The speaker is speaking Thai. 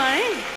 ไหม